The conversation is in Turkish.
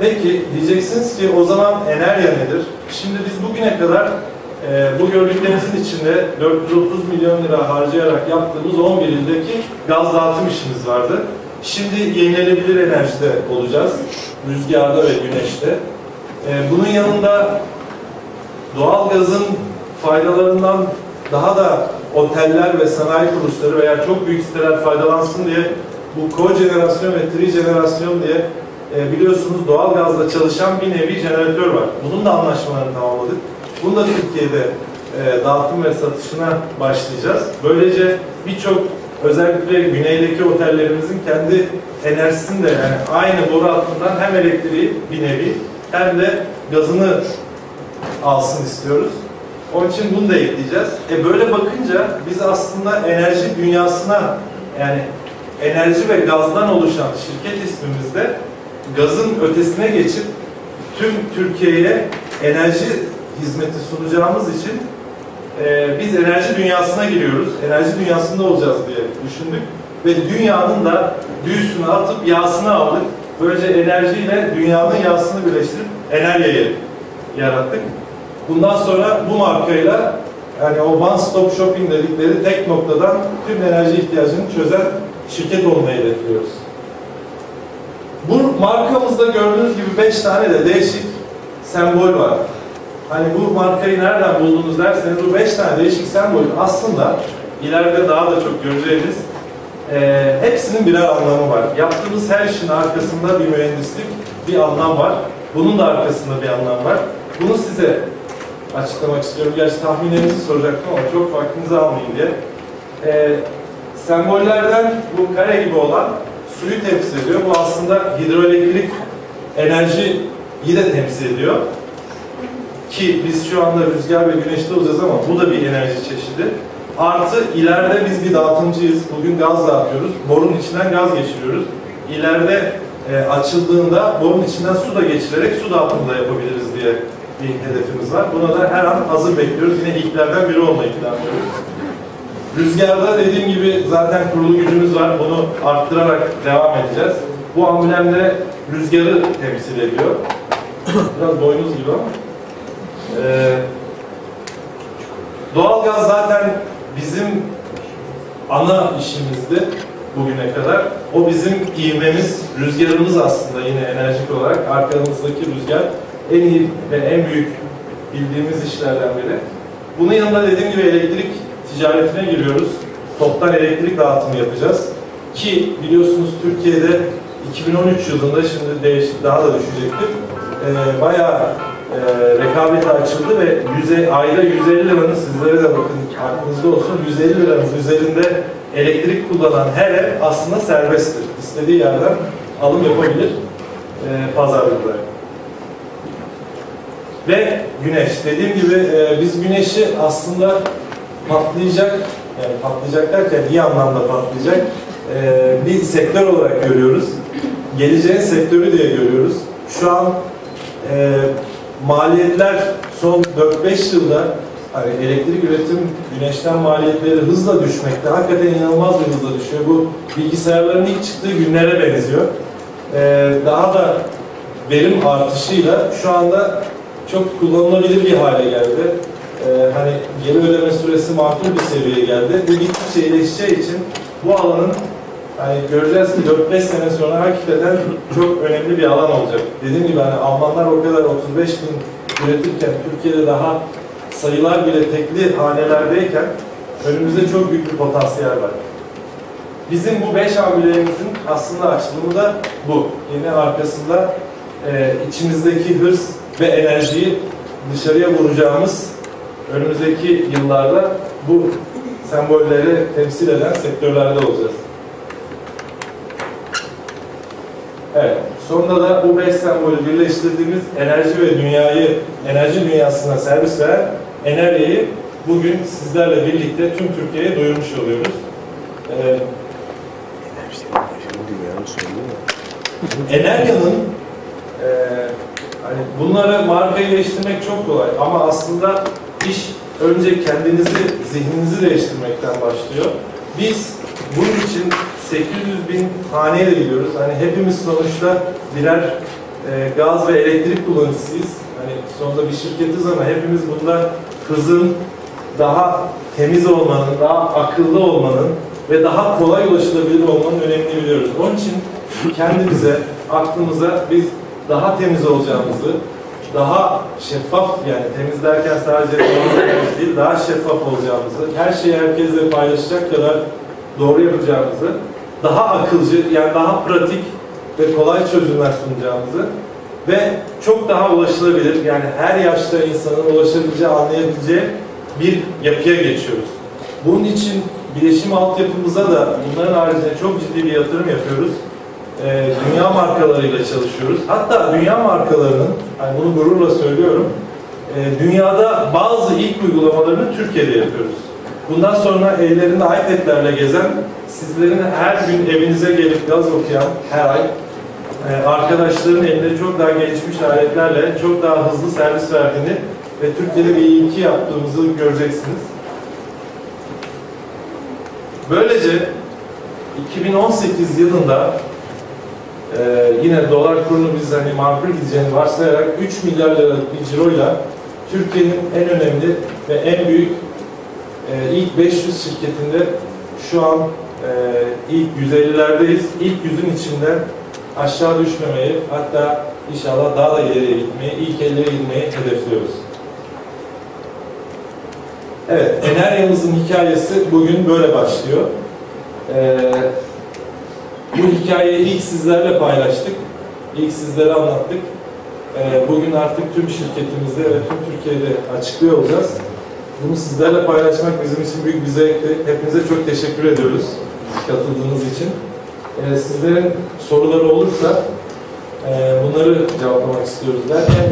Peki diyeceksiniz ki o zaman Enerya nedir? Şimdi biz bugüne kadar e, bu gördüklerinizin içinde 430 milyon lira harcayarak yaptığımız 11 ildeki gaz dağıtım işimiz vardı. Şimdi yenilenebilir enerjide olacağız. Rüzgarda ve güneşte. E, bunun yanında doğalgazın faydalarından daha da oteller ve sanayi kuruluşları veya çok büyük siteler faydalansın diye bu kojenerasyon ve trijenerasyon diye e, biliyorsunuz doğalgazla çalışan bir nevi jeneratör var. Bunun da anlaşmalarını tamamladık. Bunu da Türkiye'de e, dağıtım ve satışına başlayacağız. Böylece birçok özellikle güneydeki otellerimizin kendi enerjisini de yani aynı boru hattından hem elektriği bir nevi hem de gazını alsın istiyoruz. Onun için bunu da ekleyeceğiz. E böyle bakınca biz aslında enerji dünyasına yani enerji ve gazdan oluşan şirket ismimizde gazın ötesine geçip tüm Türkiye'ye enerji hizmeti sunacağımız için e, biz enerji dünyasına giriyoruz. Enerji dünyasında olacağız diye düşündük. Ve dünyanın da büyüsünü atıp yağsını aldık. Böylece enerjiyle dünyanın yağsını birleştirip enerjiyi yarattık. Bundan sonra bu markayla yani o one stop shopping dedikleri tek noktadan tüm enerji ihtiyacını çözen şirket olmayı hedefliyoruz. Bu markamızda gördüğünüz gibi 5 tane de değişik sembol var. Hani bu markayı nereden buldunuz derseniz bu 5 tane değişik sembol aslında ileride daha da çok göreceğiniz e, hepsinin birer anlamı var. Yaptığımız her işin arkasında bir mühendislik, bir anlam var. Bunun da arkasında bir anlam var. Bunu size açıklamak istiyorum. Gerçi tahminlerinizi soracaktım ama çok vaktinizi almayayım diye. E, sembollerden bu kare gibi olan suyu temsil ediyor. Bu aslında hidroelektrik enerjiyi de temsil ediyor. Ki biz şu anda rüzgar ve güneşte olacağız ama bu da bir enerji çeşidi. Artı ileride biz bir dağıtımcıyız. Bugün gaz dağıtıyoruz. Borun içinden gaz geçiriyoruz. İleride e, açıldığında borun içinden su da geçirerek su dağıtımı da yapabiliriz diye bir hedefimiz var. Buna da her an hazır bekliyoruz. Yine ilklerden biri olmayı planlıyoruz. Rüzgarda dediğim gibi zaten kurulu gücümüz var. Bunu arttırarak devam edeceğiz. Bu amblem de rüzgarı temsil ediyor. Biraz boynuz gibi ama. Ee, doğalgaz zaten bizim ana işimizdi bugüne kadar. O bizim ivmemiz, rüzgarımız aslında yine enerjik olarak. Arkamızdaki rüzgar en iyi ve en büyük bildiğimiz işlerden biri. Bunun yanında dediğim gibi elektrik ticaretine giriyoruz. Toptan elektrik dağıtımı yapacağız. Ki biliyorsunuz Türkiye'de 2013 yılında şimdi değiş, daha da düşecektir. Ee, bayağı e, rekabete açıldı ve yüze, ayda 150 liranın sizlere de bakın aklınızda olsun 150 liranın üzerinde elektrik kullanan her ev aslında serbesttir. İstediği yerden alım yapabilir e, pazarlıkla. Ve güneş. Dediğim gibi e, biz güneşi aslında patlayacak, yani patlayacak derken iyi anlamda patlayacak e, bir sektör olarak görüyoruz. Geleceğin sektörü diye görüyoruz. Şu an e, maliyetler son 4-5 yılda hani elektrik üretim güneşten maliyetleri hızla düşmekte. Hakikaten inanılmaz bir hızla düşüyor. Bu bilgisayarların ilk çıktığı günlere benziyor. E, daha da verim artışıyla şu anda çok kullanılabilir bir hale geldi. Ee, hani geri ödeme süresi makul bir seviyeye geldi. Bu gittikçe iyileşeceği için bu alanın hani göreceğiz ki 4-5 sene sonra hakikaten çok önemli bir alan olacak. Dediğim gibi hani Almanlar o kadar 35 bin üretirken Türkiye'de daha sayılar bile tekli hanelerdeyken önümüzde çok büyük bir potansiyel var. Bizim bu 5 hamilelerimizin aslında açılımı da bu. Yine arkasında e, içimizdeki hırs ve enerjiyi dışarıya vuracağımız önümüzdeki yıllarda bu sembolleri temsil eden sektörlerde olacağız. Evet, sonunda da bu beş sembolü birleştirdiğimiz enerji ve dünyayı, enerji dünyasına servis veren Enerji'yi bugün sizlerle birlikte tüm Türkiye'ye duyurmuş oluyoruz. Ee, Enerja'nın e, hani bunlara markayı değiştirmek çok kolay ama aslında iş önce kendinizi, zihninizi değiştirmekten başlıyor. Biz bunun için 800 bin haneye gidiyoruz. Hani hepimiz sonuçta birer e, gaz ve elektrik kullanıcısıyız. Hani sonunda bir şirketiz ama hepimiz bunda hızın daha temiz olmanın, daha akıllı olmanın ve daha kolay ulaşılabilir olmanın önemini biliyoruz. Onun için kendimize, aklımıza biz daha temiz olacağımızı, daha şeffaf yani temiz derken sadece değil, daha şeffaf olacağımızı, her şeyi herkesle paylaşacak kadar doğru yapacağımızı, daha akılcı yani daha pratik ve kolay çözümler sunacağımızı ve çok daha ulaşılabilir yani her yaşta insanın ulaşabileceği, anlayabileceği bir yapıya geçiyoruz. Bunun için bilişim altyapımıza da bunların haricinde çok ciddi bir yatırım yapıyoruz. Ee, dünya markalarıyla çalışıyoruz. Hatta dünya markalarının, yani bunu gururla söylüyorum, e, dünyada bazı ilk uygulamalarını Türkiye'de yapıyoruz. Bundan sonra ellerinde iPad'lerle gezen, sizlerin her gün evinize gelip gaz okuyan her ay e, arkadaşların elinde çok daha gelişmiş aletlerle çok daha hızlı servis verdiğini ve Türkiye'de bir ilki yaptığımızı göreceksiniz. Böylece 2018 yılında e, yine dolar kurunu biz hani makul gideceğini varsayarak 3 milyar liralık bir ciroyla Türkiye'nin en önemli ve en büyük e, ilk 500 şirketinde şu an e, ilk 150'lerdeyiz. İlk yüzün içinde aşağı düşmemeyi hatta inşallah daha da ileriye gitmeyi, ilk 50'ye gitmeyi hedefliyoruz. Evet, Enerya'mızın hikayesi bugün böyle başlıyor. Ee, bu hikayeyi ilk sizlerle paylaştık. İlk sizlere anlattık. Ee, bugün artık tüm şirketimizde ve tüm Türkiye'de açıklıyor olacağız. Bunu sizlerle paylaşmak bizim için büyük bir zevkti. Hepinize çok teşekkür ediyoruz katıldığınız için. Ee, sizlerin soruları olursa e, bunları cevaplamak istiyoruz derken